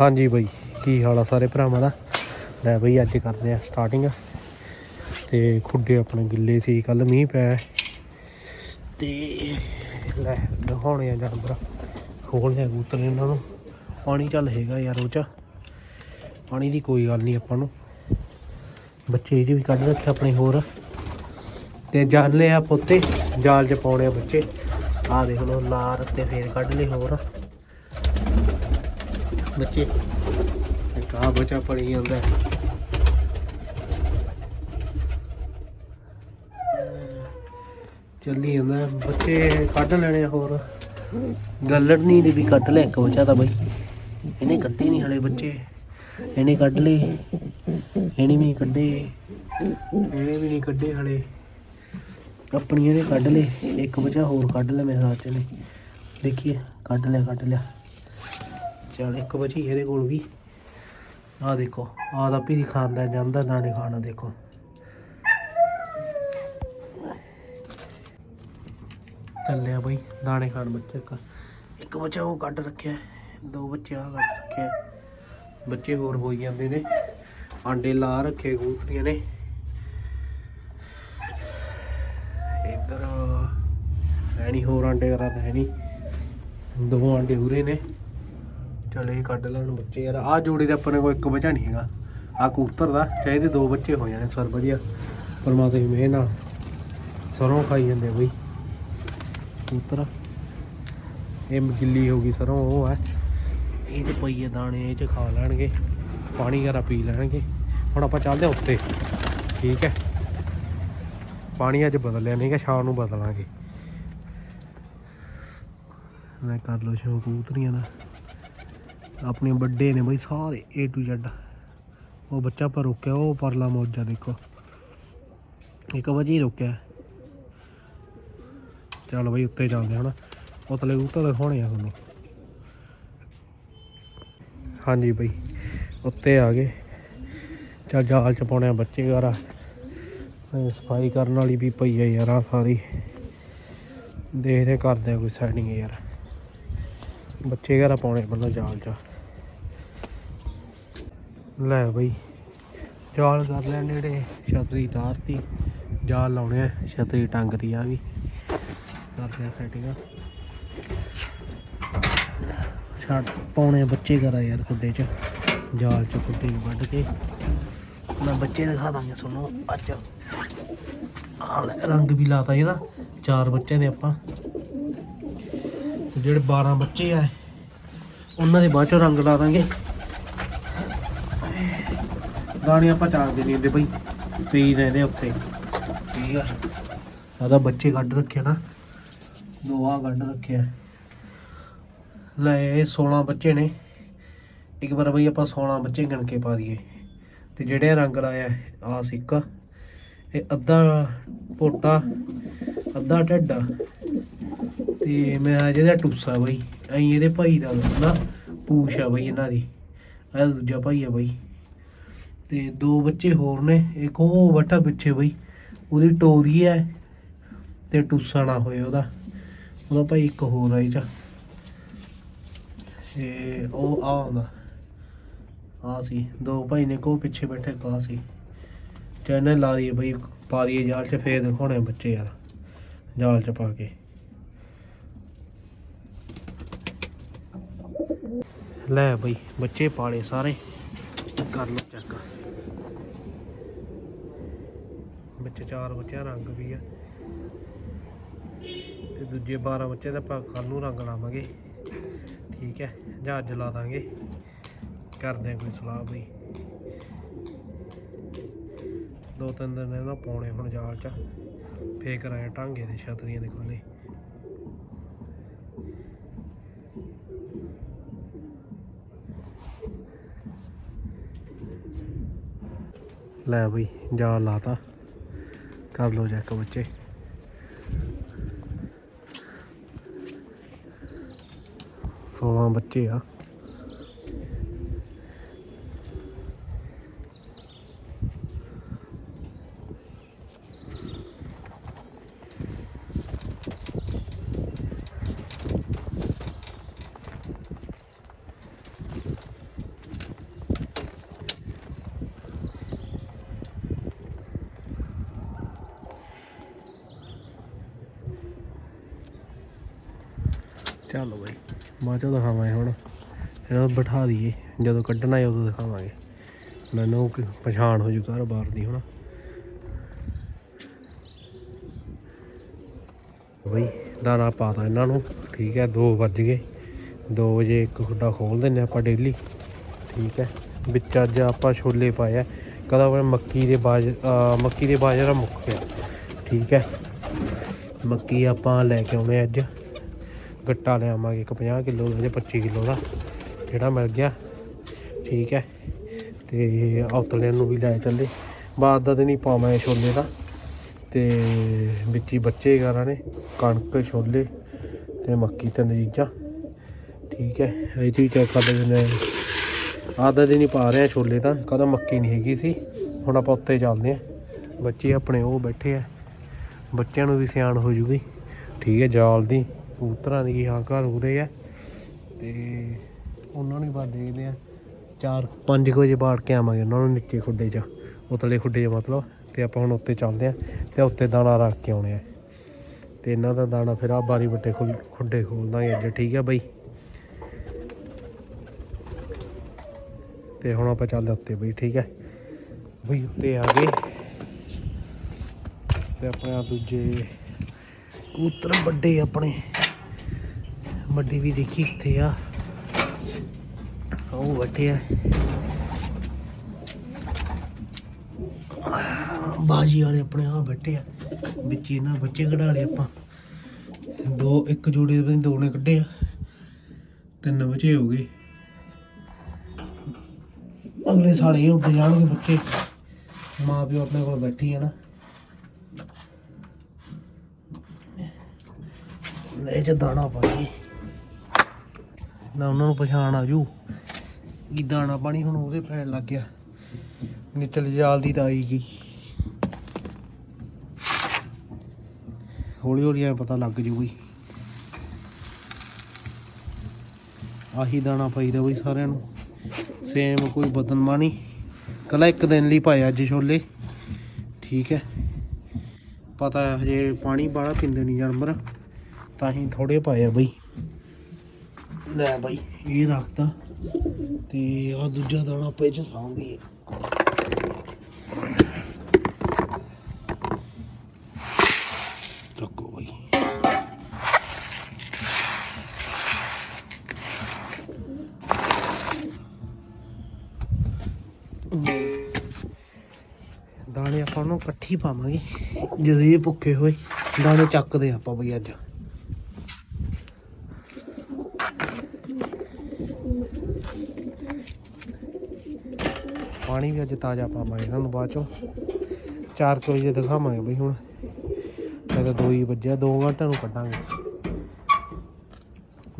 ਹਾਂਜੀ ਬਾਈ, ਕੀ ਹਾਲ ਆ ਸਾਰੇ ਭਰਾਵਾਂ ਦਾ? ਲੈ ਬਈ, ਅੱਜ ਕਰਦੇ ਆ ਸਟਾਰਟਿੰਗ ਤੇ ਖੁੱਡੇ ਆਪਣੇ ਗਿੱਲੇ ਸੀ ਕੱਲ ਮੀਂਹ ਪਿਆ। ਤੇ ਲੈ, ਦਿਖਾਉਣੇ ਆ ਜਾਨਵਰ। ਖੋਲ੍ਹਦੇ ਆ ਕਬੂਤਰ ਇਹਨਾਂ ਨੂੰ। ਪਾਣੀ ਚੱਲ ਹੈਗਾ ਯਾਰ ਉਹ ਚ। ਪਾਣੀ ਦੀ ਕੋਈ ਗੱਲ ਨਹੀਂ ਆਪਾਂ ਨੂੰ। ਬੱਚੇ ਇਹ 'ਚ ਵੀ ਕੱਢ ਰੱਖੇ ਆਪਣੇ ਹੋਰ। ਤੇ ਜਾਲ ਲਿਆ ਪੋਤੇ, ਜਾਲ 'ਚ ਪਾਉਣੇ ਆ ਬੱਚੇ। ਆ ਦੇਖ ਲਓ, ਲਾਰ ਤੇ ਫੇਰ ਕੱਢ ਲਏ ਹੋਰ। ਬੱਚੇ। ਇੱਕ ਆਹ ਬੱਚਾ ਪੜੀ ਜਾਂਦਾ। ਚੱਲੀ ਜਾਂਦਾ। ਬੱਚੇ ਕੱਢ ਲੈਣੇ ਆ ਹੋਰ। ਗੱਲੜਨੀ ਨੇ ਵੀ ਕੱਢ ਲਿਆ ਇੱਕ ਬੱਚਾ ਤਾਂ ਬਈ। ਇਹਨੇ ਕੱਢੇ ਨਹੀਂ ਹਲੇ ਬੱਚੇ। ਇਹਨੇ ਕੱਢ ਲਏ ਇਹਨੇ ਵੀ ਨਹੀਂ ਕੱਢੇ। ਇਹਨੇ ਵੀ ਨਹੀਂ ਕੱਢੇ ਹਲੇ। ਆਪਣੀਆਂ ਨੇ ਕੱਢ ਲਏ। ਇੱਕ ਬੱਚਾ ਹੋਰ ਕੱਢ ਲਿਆ ਮੇਰੇ ਹੱਥ ਨੇ ਦੇਖੀਏ। ਕੱਢ ਲਿਆ ਕੱਢ ਲਿਆ। ਚਲ ਇੱਕ ਬਚੀ ਇਹਦੇ ਕੋਲ ਵੀ। ਆਹ ਦੇਖੋ, ਆਹ ਦਾ ਵੀ ਖਾਂਦਾ ਜਾਂਦਾ ਦਾਣੇ ਖਾਣਾ ਦੇਖੋ। ਚੱਲਿਆ ਬਈ, ਦਾਣੇ ਖਾਣ ਬੱਚੇ ਇੱਕ ਇੱਕ ਬੱਚਾ ਉਹ ਕੱਢ ਰੱਖਿਆ, ਦੋ ਬੱਚੇ ਆ ਕੱਢ ਰੱਖਿਆ। ਬੱਚੇ ਹੋਰ ਹੋਈ ਜਾਂਦੇ ਨੇ। ਆਂਡੇ ਲਾ ਰੱਖੇ ਕਬੂਤਰੀਆਂ ਨੇ। ਇੱਧਰ, ਹੈ ਨਹੀਂ ਹੋਰ ਆਂਡੇ ਕਰਾ ਤਾਂ ਹੈ ਨਹੀਂ ਦੋ ਆਂਡੇ ਉਰੇ ਨੇ। ਚਲੇ ਕੱਢ ਲੈਣ ਬੱਚੇ ਯਾਰ। ਆਹ ਜੋੜੀ ਦਾ ਆਪਣੇ ਕੋਲ ਇੱਕ ਬੱਚਾ ਨਹੀਂ ਹੈਗਾ। ਆਹ ਕਬੂਤਰ ਦਾ ਚਾਹੀਦੇ ਦੋ ਬੱਚੇ ਹੋ ਜਾਣੇ, ਸਰ ਵਧੀਆ। ਪਰਮਾਤਮਾ ਦੀ ਮਿਹਰ ਨਾਲ ਸਰੋਂ ਖਾਈ ਜਾਂਦੇ ਬਈ। ਕਬੂਤਰ। ਇਹ ਗਿੱਲੀ ਹੋ ਗਈ ਸਰੋਂ, ਉਹ ਹੈ। ਇਹ ਤੇ ਪਈਏ ਦਾਣੇ, ਇਹ ਚ ਖਾ ਲੈਣਗੇ। ਪਾਣੀ ਘਰਾ ਪੀ ਲੈਣਗੇ। ਹੁਣ ਆਪਾਂ ਚੱਲਦੇ ਹਾਂ ਉੱਤੇ। ਠੀਕ ਹੈ। ਪਾਣੀ ਅੱਜ ਬਦਲਿਆ ਨਹੀਂ ਸ਼ਾਮ ਨੂੰ ਬਦਲਾਂਗੇ। ਮੈਂ ਕਰ ਲੋ ਸ਼ੋ ਕਬੂਤਰੀਆਂ ਦਾ। ਆਪਣੇ ਵੱਡੇ ਨੇ ਬਈ ਸਾਰੇ A to Z ਉਹ ਬੱਚਾ ਪਰ ਰੁਕਿਆ, ਉਹ ਪਰਲਾ ਮੋਜਾ ਦੇਖੋ। ਇੱਕ ਵਜੇ ਹੀ ਰੁਕਿਆ। ਚੱਲ ਬਈ ਉੱਤੇ ਜਾਂਦੇ ਹੁਣ ਉਤਲੇ ਕਬੂਤਰ ਦਿਖਾਉਣੇ ਆ ਤੁਹਾਨੂੰ। ਹਾਂਜੀ ਬਈ, ਉੱਤੇ ਆ ਗਏ। ਚੱਲ ਜਾਲ ਚ ਪਾਉਣੇ ਆ ਬੱਚੇ ਘਰ ਸਫ਼ਾਈ ਕਰਨ ਵਾਲੀ ਵੀ ਪਈ ਆ ਯਾਰ ਆ ਸਾਰੀ। ਦੇਖਦੇ ਕਰਦੇ ਆ ਕੋਈ ਸੈਟਿੰਗ ਯਾਰ। ਬੱਚੇ ਘਰ ਪਾਉਣੇ ਪਹਿਲਾਂ ਜਾਲ ਚ। ਲੈ ਬਈ। ਜਾਲ ਕਰ ਲੈ ਨੇੜੇ। ਛਤਰੀ ਤਾਰਤੀ। ਜਾਲ ਲਾਉਣੇ ਆ। ਛਤਰੀ ਟੰਗਤੀ ਆ ਵੀ। ਕਰਦੇ ਆ ਸੈਟਿੰਗ ਛੱਡ, ਪਾਉਣੇ ਆ ਬੱਚੇ ਘਰ ਯਾਰ ਖੁੱਡੇ ਚ। ਜਾਲ ਚ ਖੁੱਡੇ ਨੂੰ ਵੱਢ ਕੇ। ਮੈਂ ਬੱਚੇ ਦਿਖਾ ਦਾਂਗੇ ਤੁਹਾਨੂੰ ਅੱਜ। ਆਹ ਰੰਗ ਵੀ ਲਾਤਾ ਇਹਦਾ ਚਾਰ ਬੱਚੇ ਦੇ ਆਪਾਂ। ਜਿਹੜੇ 12 ਬੱਚੇ ਆ, ਉਹਨਾਂ ਦੇ ਬਾਅਦ ਚੋਂ ਰੰਗ ਲਾ ਦਾਂਗੇ। ਦਾਣੇ ਆਪਾਂ ਚਾਰਦੇ ਨਹੀਂ ਹੁੰਦੇ ਬਈ। ਪਈ ਰਹਿੰਦੇ ਉੱਤੇ ਠੀਕ ਆ। ਆਦਾ ਬੱਚੇ ਕੱਢ ਰੱਖੇ ਨਾ। ਦੋ ਆ ਕੱਢ ਰੱਖਿਆ। ਲੈ ਇਹ 16 ਬੱਚੇ ਨੇ। ਇੱਕ ਵਾਰ ਬਈ ਆਪਾਂ 16 ਬੱਚੇ ਗਿਣ ਕੇ ਪਾ ਦਈਏ। ਤੇ ਜਿਹੜੇ ਰੰਗ ਲਾਇਆ ਆ ਸਿੱਕਾ ਇਹ ਅੱਧਾ ਪੋਟਾ ਅੱਧਾ ਢੱਡਾ। ਤੇ ਮੇਰਾ ਜਿਹਦਾ ਟੁੱਸਾ ਬਈ ਐਂ ਇਹਦੇ ਭਾਈ ਦਾ ਨਾ ਪੂਛ ਆ ਬਈ ਇਹਨਾਂ ਦੀ। ਇਹ ਦੂਜਾ ਭਾਈ ਆ ਬਈ। ਤੇ ਦੋ ਬੱਚੇ ਹੋਰ ਨੇ, ਇੱਕ ਉਹ ਵਟਾ ਪਿੱਛੇ ਬਈ, ਉਹਦੀ ਟੋਰੀ ਹੈ ਤੇ ਟੁੱਸਾ ਨਾ ਹੋਏ ਉਹਦਾ ਉਹਦਾ ਭਾਈ ਇੱਕ ਹੋਰ ਆ ਇਹ ਇਹ ਉਹ ਆ ਆਉਂਦਾ ਆ ਸੀ, ਦੋ ਭਾਈ ਨੇ ਕੋ ਪਿੱਛੇ ਬੈਠੇ ਕਾ ਸੀ। ਚੈਨਲ ਲਾ ਦਈਏ ਬਈ, ਪਾ ਦਈਏ ਜਾਲ 'ਚ, ਫੇਰ ਦਿਖਾਉਣੇ ਬੱਚੇ ਯਾਰ, ਜਾਲ 'ਚ ਪਾ ਕੇ। ਲੈ ਬਈ, ਬੱਚੇ ਪਾਲੇ ਸਾਰੇ। ਕਰ ਲਓ ਚੈੱਕ ਵਿੱਚ ਚਾਰ ਬੱਚਿਆਂ ਰੰਗ ਵੀ ਆ। ਤੇ ਦੂਜੇ 12 ਬੱਚੇ ਦਾ ਆਪਾਂ ਕੱਲ ਨੂੰ ਰੰਗ ਲਾਵਾਂਗੇ। ਠੀਕ ਹੈ ਜਾਂ ਅੱਜ ਲਾ ਦਾਂਗੇ। ਕਰਦੇ ਆ ਕੋਈ ਸਲਾਹ ਬਈ। ਦੋ ਤਿੰਨ ਦਿਨ ਇਹਨਾਂ ਪਾਉਣੇ ਹੁਣ ਜਾਲ ਚ। ਫੇਰ ਕਰਾਂਗੇ ਟਾਂਗੇ ਦੇ ਛਤਰੀਆਂ ਦੇ ਖੁੱਲੇ ਲੈ ਬਈ ਜਾਲ ਲਾਤਾ। ਕਰ ਲੋ ਚੈੱਕ ਬੱਚੇ। ਸੋਲਾਂ ਬੱਚੇ ਆ। ਚੱਲ ਬਈ। ਬਾਅਦ ਚੋਂ ਦਿਖਾਵਾਂਗੇ ਹੁਣ। ਇਹਨਾਂ ਬਿਠਾ ਦਈਏ। ਜਦੋਂ ਕੱਢਣਾ ਹੈ ਉਦੋਂ ਦਿਖਾਵਾਂਗੇ। ਮੈਨੂੰ ਪਛਾਣ ਹੋ ਜੂ ਘਰ ਬਾਹਰ ਦੀ ਹੁਣ। ਬਈ, ਦਾਣਾ ਪਾਤਾ ਇਹਨਾਂ ਨੂੰ। ਠੀਕ ਹੈ 2 ਵੱਜ ਗਏ। 2 ਵਜੇ ਇੱਕ ਖੁੱਡਾ ਖੋਲ ਦਿੰਨੇ ਆਪਾਂ ਡੇਲੀ ਠੀਕ ਹੈ। ਵਿੱਚ ਅੱਜ ਆਪਾਂ ਛੋਲੇ ਪਾਇਆ ਆ। ਕਦਾ ਵਾ ਮੱਕੀ ਦੇ ਬਾਜ ਮੱਕੀ ਦੇ ਬਾਜਰਾ ਮੁੱਕ ਗਿਆ। ਠੀਕ ਹੈ। ਮੱਕੀ ਆਪਾਂ ਲੈ ਕੇ ਆਉਣੇ ਅੱਜ। ਗੱਟਾ ਲਿਆਵਾਂਗੇ ਇੱਕ 50 ਕਿਲੋ ਦਾ ਜਾਂ 25 ਕਿਲੋ ਦਾ, ਜਿਹੜਾ ਮਿਲ ਗਿਆ। ਠੀਕ ਹੈ। ਤੇ ਔਤਲਿਆਂ ਨੂੰ ਵੀ ਲੈ ਚੱਲੇ। ਬਾਅਦ ਦਾ ਦਿਨ ਹੀ ਪਾਵਾਂਗੇ ਛੋਲੇ ਦਾ। ਤੇ ਵਿੱਚ ਹੀ ਬੱਚੇ ਘਰਾਂ ਨੇ, ਕਣਕ, ਛੋਲੇ ਤੇ ਮੱਕੀ ਤਿੰਨ ਚੀਜ਼ਾਂ। ਠੀਕ ਹੈ। ਇਹ ਚੀਜ਼ ਚੈੱਕ ਕਰ ਲੈਂਦੇ ਨੇ। ਆਦਾ ਦਿਨ ਹੀ ਪਾ ਰਹੇ ਆ ਛੋਲੇ ਤਾਂ ਕਦੋਂ ਮੱਕੀ ਨਹੀਂ ਹੈਗੀ ਸੀ। ਹੁਣ ਆਪਾਂ ਉੱਤੇ ਚੱਲਦੇ ਆ ਬੱਚੇ ਆਪਣੇ ਉਹ ਬੈਠੇ ਆ। ਬੱਚਿਆਂ ਨੂੰ ਵੀ ਸਿਆਣ ਹੋ ਜੂਗੀ। ਠੀਕ ਹੈ, ਜਾਲ ਦੀ। ਕਬੂਤਰਾਂ ਦੀ ਹਾਂ, ਘਰ ਉਰੇ ਆ। ਤੇ ਉਹਨਾਂ ਨੂੰ ਵੀ ਬਾਅਦ ਦੇਖਦੇ ਆ। 4 5 ਵਜੇ ਬਾੜ ਕੇ ਆਵਾਂਗੇ ਉਹਨਾਂ ਨੂੰ ਨੀਚੇ ਖੁੱਡੇ 'ਚ, ਉਤਲੇ ਖੁੱਡੇ 'ਚ ਮਤਲਬ। ਤੇ ਆਪਾਂ ਹੁਣ ਉੱਤੇ ਚੱਲਦੇ ਆ ਤੇ ਉੱਤੇ ਦਾਣਾ ਰੱਖ ਕੇ ਆਉਣੇ ਆ। ਤੇ ਇਹਨਾਂ ਦਾ ਦਾਣਾ ਫਿਰ ਆ ਬਾਰੀ ਵੱਟੇ ਖੁੱਲ, ਖੁੱਡੇ ਖੋਲ ਦਾਂਗੇ ਅੱਜ, ਠੀਕ ਹੈ ਬਈ? ਤੇ ਹੁਣ ਆਪਾਂ ਚੱਲਦੇ ਉੱਤੇ ਬਈ, ਠੀਕ ਹੈ ਬਈ ਉੱਤੇ ਆ ਗਏ। ਤੇ ਆਪਣੇ ਆ ਦੂਜੇ ਕਬੂਤਰ ਵੱਡੇ ਆਪਣੇ। ਵੱਡੀ ਵੀ ਦੇਖੀ ਕਿੱਥੇ ਆ। ਉਹ ਬੈਠੇ ਆ। ਬਾਜੀ ਵਾਲੇ ਆਪਣੇ ਆ ਬੈਠੇ ਆ। ਵਿੱਚ ਇਹਨਾਂ ਬੱਚੇ ਕਢਾ ਲਏ ਆਪਾਂ। ਦੋ, ਇੱਕ ਜੋੜੇ ਦੇ ਦੋ ਨੇ ਕੱਢੇ ਆ। ਤਿੰਨ ਬੱਚੇ ਹੋ ਗਏ। ਅਗਲੇ ਸਾਲ ਇਹ ਉੱਡ ਜਾਣਗੇ ਬੱਚੇ। ਮਾਂ ਪਿਓ ਆਪਣੇ ਕੋਲ ਬੈਠੀ ਆ ਨਾ। ਲੈ ਚ ਦਾਣਾ ਪਾਈਏ ਨਾ ਉਹਨਾਂ ਨੂੰ ਪਛਾਣ ਆ ਜੂ। ਕਿ ਦਾਣਾ ਪਾਣੀ ਹੁਣ ਉਹਦੇ ਪੈਣ ਲੱਗ ਗਿਆ। ਨਿਚਲ ਜਾਲ ਦੀ ਤਾਂ ਆਈ ਗਈ। ਹੌਲੀ ਹੌਲੀ ਐ ਪਤਾ ਲੱਗ ਜੂ ਬਈ। ਆਹੀ ਦਾਣਾ ਪਾਈਦਾ ਬਈ ਸਾਰਿਆਂ ਨੂੰ। ਸੇਮ ਕੋਈ ਬਦਲਮਾ ਨਹੀਂ ਕੱਲਾ ਇੱਕ ਦਿਨ ਲਈ ਪਾਇਆ ਅੱਜ ਛੋਲੇ। ਠੀਕ ਹੈ ਪਤਾ ਹਜੇ ਪਾਣੀ ਬਾਹਲਾ ਪੀਂਦੇ ਨਹੀਂ ਜਾਨਵਰ ਤਾਂ ਹੀ ਥੋੜੇ ਪਾਇਆ ਬਈ। ਲੈ ਬਈ। ਇਹ ਰੱਖਤਾ। ਤੇ ਆ ਦੂਜਾ ਦਾਣਾ ਪੇ ਚ ਸਾਂਭੀਏ। ਚੱਕੋ ਬਈ। ਦਾਣੇ ਆਪਾਂ ਨੂੰ ਇਕੱਠੀ ਪਾਵਾਂਗੇ। ਜਦੋਂ ਇਹ ਭੁੱਖੇ ਹੋਏ, ਦਾਣੇ ਚੱਕਦੇ ਆਪਾਂ ਬਈ ਅੱਜ। ਪਾਣੀ ਵੀ ਅੱਜ ਤਾਜ਼ਾ ਪਾਵਾਂਗੇ। ਇਹਨਾਂ ਬਾਅਦ ਚੋਂ 4 ਵਜੇ ਦਿਖਾਵਾਂਗੇ ਬਈ ਹੁਣ। ਇਹ ਤਾਂ 2 ਹੀ ਵੱਜਿਆ 2 ਘੰਟਿਆਂ ਨੂੰ ਕੱਢਾਂਗੇ।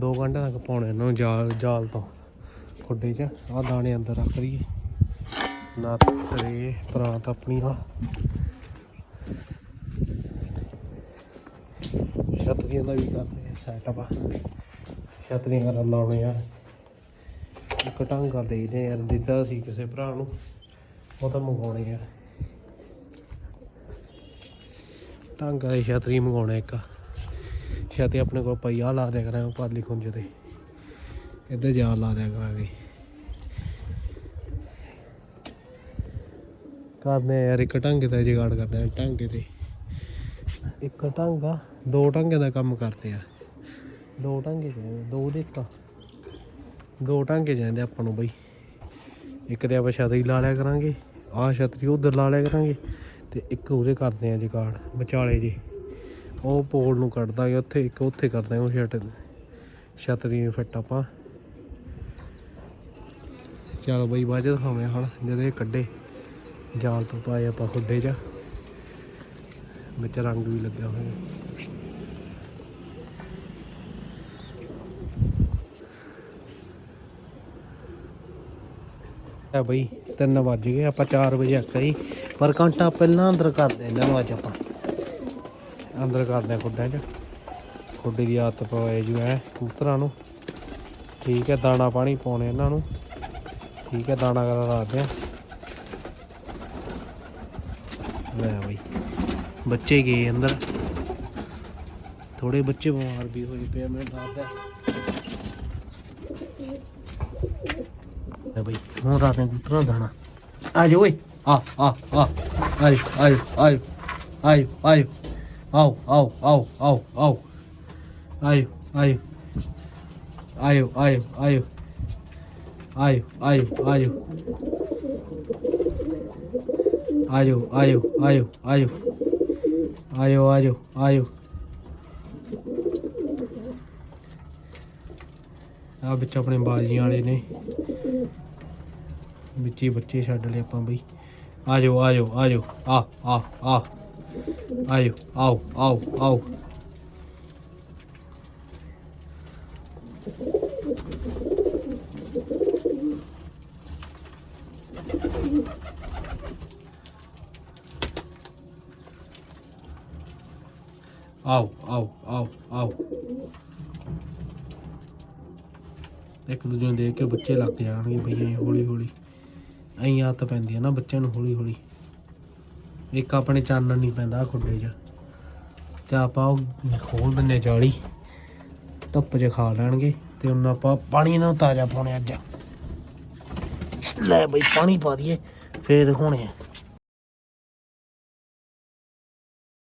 2 ਘੰਟੇ ਤੱਕ ਪਾਉਣੇ ਇਹਨਾਂ ਜਾਲ ਜਾਲ ਤੋਂ। ਖੁੱਡੇ 'ਚ ਆਹ ਦਾਣੇ ਅੰਦਰ ਰੱਖ ਲਈਏ। ਨਾ ਤਰੇ ਪਰਾਤ ਆਪਣੀ ਆ ਛਤਰੀਆਂ ਦਾ ਵੀ ਕਰਦੇ ਆ ਸੈਟਅਪ ਛਤਰੀਆਂ ਕਰਨ ਲਾਉਣੇ ਆ ਇੱਕ ਟਾਂਗਾ ਦੇ ਯਾਰ, ਦਿੱਤਾ ਸੀ ਕਿਸੇ ਭਰਾ ਨੂੰ। ਉਹ ਤਾਂ ਮੰਗਾਉਣੇ ਆ। ਟਾਂਗਾ ਦੀ ਛਤਰੀ ਮੰਗਾਉਣੇ ਇੱਕ। ਛਤਰੀ ਆਪਣੇ ਕੋਲ ਪਈ ਲਾ ਦਿਆ ਕਰਾਂਗੇ ਪਾਲੀ ਖੁੰਝ ਤੇ। ਇੱਧਰ ਜਾ ਲਾ ਦਿਆ ਕਰਾਂਗੇ। ਕਰਦੇ ਯਾਰ, ਇੱਕ ਟਾਂਗੇ ਦਾ ਜੁਗਾੜ ਕਰਦੇ ਆ, ਟਾਂਗੇ ਤੇ। ਇੱਕ ਟਾਂਗਾ ਦੋ ਟਾਂਗੇ ਦਾ ਕੰਮ ਕਰਦੇ ਆ। ਦੋ ਟਾਂਗੇ ਦੋ ਦੇ ਇੱਕ। ਦੋ ਟਾਂਗੇ ਜਾਂਦੇ ਆਪਾਂ ਨੂੰ ਬਈ। ਇੱਕ ਤੇ ਆਪਾਂ ਛਤਰੀ ਲਾ ਲਿਆ ਕਰਾਂਗੇ, ਆਹ ਛਤਰੀ ਉਧਰ ਲਾ ਲਿਆ ਕਰਾਂਗੇ ਤੇ ਇੱਕ ਉਹਦੇ ਕਰਦੇ ਆ ਜੁਗਾੜ, ਵਿਚਾਲੇ ਜੀ। ਉਹ ਪੋਲ ਨੂੰ ਕੱਢਦਾ ਦਾਂਗੇ ਉੱਥੇ, ਇੱਕ ਉੱਥੇ ਕਰਦਾ ਉਹ ਛਤ ਛਤਰੀ ਨੂੰ ਫਿੱਟ ਆਪਾਂ। ਚਲ ਬਈ ਬਾਅਦ ਚ ਦਿਖਾਵੇਂ ਹੁਣ, ਜਦੋਂ ਇਹ ਕੱਢੇ, ਜਾਲ ਤੋਂ ਪਾਏ ਆਪਾਂ ਖੁੱਡੇ 'ਚ। ਵਿੱਚ ਰੰਗ ਵੀ ਲੱਗਿਆ ਹੋਇਆ। ਆ ਬਈ 3 ਵੱਜ ਗਏ, ਆਪਾਂ 4 ਵਜੇ ਆਖਿਆ ਸੀ ਪਰ ਘੰਟਾ ਪਹਿਲਾਂ ਅੰਦਰ ਕਰਦੇ ਇਹਨਾਂ ਨੂੰ ਅੱਜ ਆਪਾਂ। ਅੰਦਰ ਕਰਦੇ ਆ ਖੁੱਡਾਂ 'ਚ। ਖੁੱਡੇ ਦੀ ਆਦਤ ਪਵਾਏ ਜੂ ਐ, ਕਬੂਤਰਾਂ ਨੂੰ। ਠੀਕ ਹੈ, ਦਾਣਾ ਪਾਣੀ ਪਾਉਣੇ ਇਹਨਾਂ ਨੂੰ। ਠੀਕ ਹੈ, ਦਾਣਾ ਕਰਾ ਰੱਖਦੇ ਆ ਲੈ ਬਈ, ਬੱਚੇ ਗਏ ਅੰਦਰ। ਥੋੜੇ ਬੱਚੇ ਬਿਮਾਰ ਵੀ ਹੋਏ ਪਏ ਮੈਨੂੰ ਲੱਗਦਾ ਲੈ ਬਈ ਹੁਣ ਰਾਤ ਨੂੰ ਕਬੂਤਰਾਂ ਦਾਣਾ ਆ ਜਾ ਓਏ ਆ ਆ ਆ ਆਇਓ ਆਇਓ ਆਇਓ ਆਇਓ ਆਇਓ ਆਓ ਆਓ ਆਓ ਆਓ ਆਓ ਆਇਓ ਆਇਓ ਆਇਓ ਆਇਓ ਆਇਓ ਆਇਓ ਆਇਓ ਆਇਓ ਆਇਓ ਆਇਓ ਆਇਓ ਆਇਓ ਆਇਓ ਆਇਓ ਆਇਓ ਆ ਵਿੱਚ ਆਪਣੇ ਬਾਜੀਆਂ ਵਾਲੇ ਨੇ। ਵਿੱਚ ਹੀ ਬੱਚੇ ਛੱਡ ਲਏ ਆਪਾਂ ਬਈ। ਆਜੋ ਆ ਜਾਓ, ਆ ਆ ਆ ਆਇਓ ਆਓ ਆਓ ਆਓ। ਆਓ ਆਓ ਆਓ ਆਓ। ਇੱਕ ਦੂਜੇ ਨੂੰ ਦੇਖ ਕੇ ਬੱਚੇ ਲੱਗ ਜਾਣਗੇ ਬਈ ਹੌਲੀ ਹੌਲੀ। ਐਂ ਆਦਤ ਪੈਂਦੀ ਹੈ ਨਾ ਬੱਚਿਆਂ ਨੂੰ ਹੌਲੀ ਹੌਲੀ। ਇੱਕ ਆਪਣੇ ਚਾਨਣ ਨਹੀਂ ਪੈਂਦਾ ਖੁੱਡੇ 'ਚ। ਤੇ ਆਪਾਂ ਉਹ ਖੋਲ ਦਿੰਨੇ ਜਾਲੀ। ਧੁੱਪ 'ਚ ਖਾ ਲੈਣਗੇ ਤੇ ਉਹਨਾਂ ਆਪਾਂ ਪਾਣੀ ਨਾਲ ਤਾਜ਼ਾ ਪਾਉਣੇ ਅੱਜ। ਲੈ ਬਈ ਪਾਣੀ ਪਾ ਦਈਏ, ਫੇਰ ਹੋਣੇ ਆ